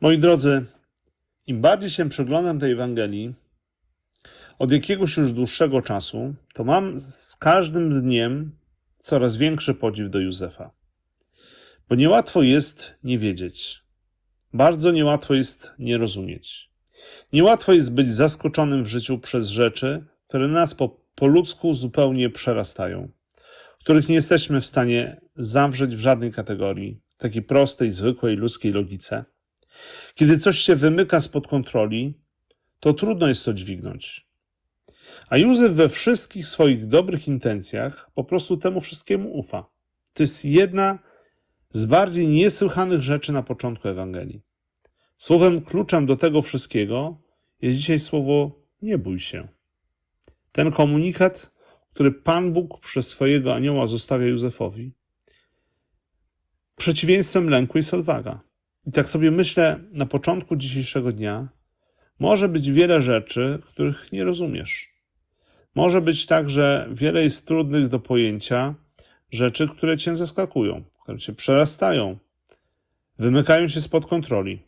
Moi drodzy, im bardziej się przyglądam tej Ewangelii, od jakiegoś już dłuższego czasu, to mam z każdym dniem coraz większy podziw do Józefa. Bo niełatwo jest nie wiedzieć. Bardzo niełatwo jest nie rozumieć. Niełatwo jest być zaskoczonym w życiu przez rzeczy, które nas po, po ludzku zupełnie przerastają, których nie jesteśmy w stanie zawrzeć w żadnej kategorii, takiej prostej, zwykłej ludzkiej logice. Kiedy coś się wymyka spod kontroli, to trudno jest to dźwignąć. A Józef we wszystkich swoich dobrych intencjach po prostu temu wszystkiemu ufa. To jest jedna z bardziej niesłychanych rzeczy na początku Ewangelii. Słowem kluczem do tego wszystkiego jest dzisiaj słowo nie bój się. Ten komunikat, który Pan Bóg przez swojego anioła zostawia Józefowi, przeciwieństwem lęku jest odwaga. I tak sobie myślę na początku dzisiejszego dnia, może być wiele rzeczy, których nie rozumiesz. Może być tak, że wiele jest trudnych do pojęcia rzeczy, które cię zaskakują, które cię przerastają, wymykają się spod kontroli.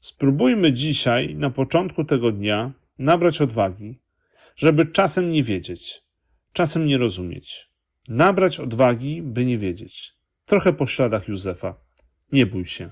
Spróbujmy dzisiaj, na początku tego dnia, nabrać odwagi, żeby czasem nie wiedzieć, czasem nie rozumieć. Nabrać odwagi, by nie wiedzieć. Trochę po śladach Józefa. Nie bój się.